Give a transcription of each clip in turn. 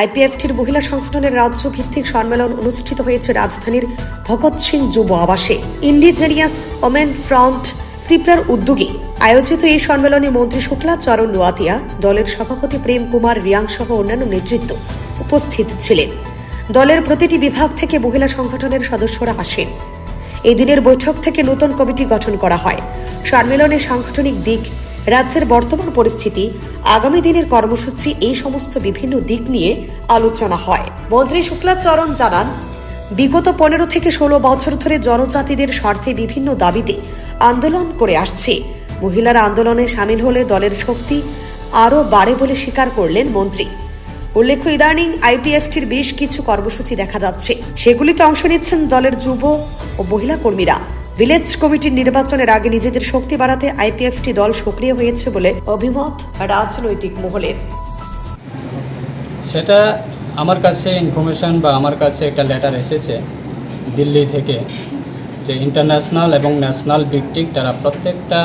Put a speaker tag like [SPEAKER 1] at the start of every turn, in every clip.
[SPEAKER 1] আইপিএফটির মহিলা সংগঠনের রাজ্য ভিত্তিক সম্মেলন অনুষ্ঠিত হয়েছে রাজধানীর ভগৎ সিং যুব আবাসে। ইন্ডিজেনিয়াস ওমেন ফ্রন্ট ত্রিপুরার উদ্যোগে আয়োজিত এই সম্মেলনে মন্ত্রী শুক্লা চরণ নোয়াতিয়া দলের সভাপতি প্রেম কুমার রিয়াং সহ অন্যান্য নেতৃত্ব উপস্থিত ছিলেন। দলের প্রতিটি বিভাগ থেকে মহিলা সংগঠনের সদস্যরা আসেন। এই দিনের বৈঠক থেকে নতুন কমিটি গঠন করা হয়। সম্মেলনে সাংগঠনিক দিক রাজ্যের বর্তমান পরিস্থিতি, আগামী দিনের কর্মসূচি এই সমস্ত বিভিন্ন দিক নিয়ে আলোচনা হয়। মন্ত্রী শুক্লাচরণ জানান, বিগত পনেরো থেকে ষোলো বছর ধরে জনজাতিদের স্বার্থে বিভিন্ন দাবিতে আন্দোলন করে আসছে। মহিলারা আন্দোলনে সামিল হলে দলের শক্তি আরও বাড়ে বলে স্বীকার করলেন মন্ত্রী। উল্লেখ্য, ইদানিং আইপিএফটির বেশ কিছু কর্মসূচি দেখা যাচ্ছে। সেগুলিতে অংশ নিচ্ছেন দলের যুব ও মহিলা কর্মীরা। ভিলেজ কমিটির নির্বাচনের আগে নিজেদের শক্তি বাড়াতে আইপিএফটি দল সক্রিয় হয়েছে বলে অভিমত রাজনৈতিক মহলের।
[SPEAKER 2] সেটা আমার কাছে ইনফরমেশন বা আমার কাছে একটা লেটার এসেছে দিল্লি থেকে যে ইন্টারন্যাশনাল এবং ন্যাশনাল ভিত্তিক তারা প্রত্যেকটা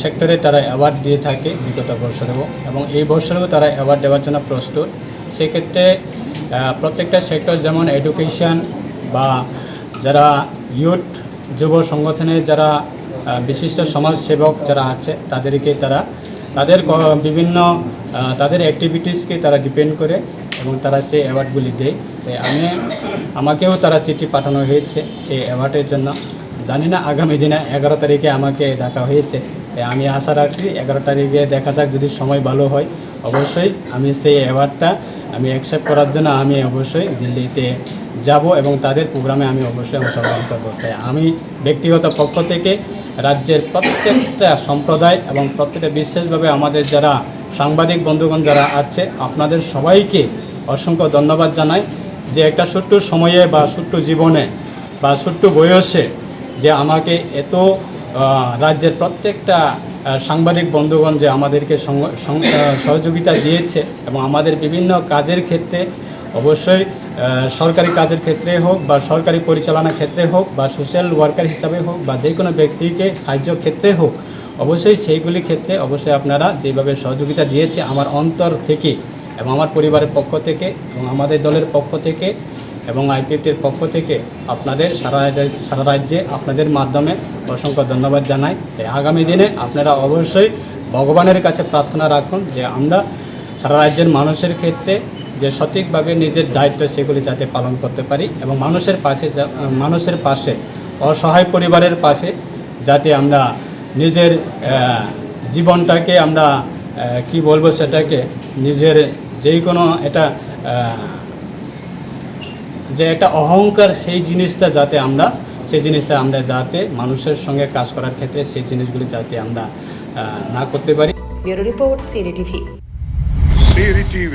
[SPEAKER 2] সেক্টরে তারা অ্যাওয়ার্ড দিয়ে থাকে বিগত বছরেও এবং এই বছরেও তারা অ্যাওয়ার্ড দেওয়ার জন্য প্রস্তুত। সেক্ষেত্রে প্রত্যেকটা সেক্টর যেমন এডুকেশন বা যারা ইউথ যুব সংগঠনের যারা বিশিষ্ট সমাজসেবক যারা আছে, তাদেরকে তারা, তাদের বিভিন্ন তাদের অ্যাক্টিভিটিসকে তারা ডিপেন্ড করে এবং তারা সেই অ্যাওয়ার্ডগুলি দেয়। তাই আমি, আমাকেও তারা চিঠি পাঠানো হয়েছে সেই অ্যাওয়ার্ডের জন্য। জানি না আগামী দিনে এগারো তারিখে আমাকে ডাকা হয়েছে। তাই আমি আশা রাখছি এগারো তারিখে দেখা যাক যদি সময় ভালো হয়, অবশ্যই আমি সেই অ্যাওয়ার্ডটা আমি অ্যাকসেপ্ট করার জন্য আমি অবশ্যই দিল্লিতে যাব এবং তাদের প্রোগ্রামে আমি অবশ্যই অংশগ্রহণ করব। তাই আমি ব্যক্তিগত পক্ষ থেকে রাজ্যের প্রত্যেকটা সম্প্রদায় এবং প্রত্যেকটা বিশেষভাবে আমাদের যারা সাংবাদিক বন্ধুগণ যারা আছে, আপনাদের সবাইকে অসংখ্য ধন্যবাদ জানাই যে একটা ছোট্ট সময়ে বা ছোট্ট জীবনে বা ছোট্ট বয়সে যে আমাকে এত রাজ্যের প্রত্যেকটা সাংবাদিক বন্ধুগণ যে আমাদেরকে সহযোগিতা দিয়েছে এবং আমাদের বিভিন্ন কাজের ক্ষেত্রে অবশ্যই সরকারি কাজের ক্ষেত্রে হোক বা সরকারি পরিচালনার ক্ষেত্রে হোক বা সোশ্যাল ওয়ার্কার হিসাবে হোক বা যে কোনো ব্যক্তিকে সাহায্য ক্ষেত্রে হোক, অবশ্যই সেইগুলি ক্ষেত্রে অবশ্যই আপনারা যেভাবে সহযোগিতা দিয়েছে আমার অন্তর থেকে এবং আমার পরিবারের পক্ষ থেকে এবং আমাদের দলের পক্ষ থেকে এবং আইপিএফটির পক্ষ থেকে আপনাদের সারা সারা রাজ্যে আপনাদের মাধ্যমে অসংখ্য ধন্যবাদ জানাই। তাই আগামী দিনে আপনারা অবশ্যই ভগবানের কাছে প্রার্থনা রাখুন যে আমরা সারা রাজ্যের মানুষের ক্ষেত্রে যে সঠিকভাবে নিজের দায়িত্ব সেগুলি যাতে পালন করতে পারি এবং মানুষের পাশে যা- মানুষের পাশে অসহায় পরিবারের পাশে যাতে আমরা নিজের জীবনটাকে আমরা কি বলব সেটাকে নিজের যেই কোনো এটা যে একটা অহংকার সেই জিনিসটা যাতে আমরা সেই জিনিসটা আমরা যাতে মানুষের সঙ্গে কাজ করার ক্ষেত্রে সেই জিনিসগুলি যাতে আমরা না করতে পারি।
[SPEAKER 1] Report CNA TV.
[SPEAKER 3] Siri TV,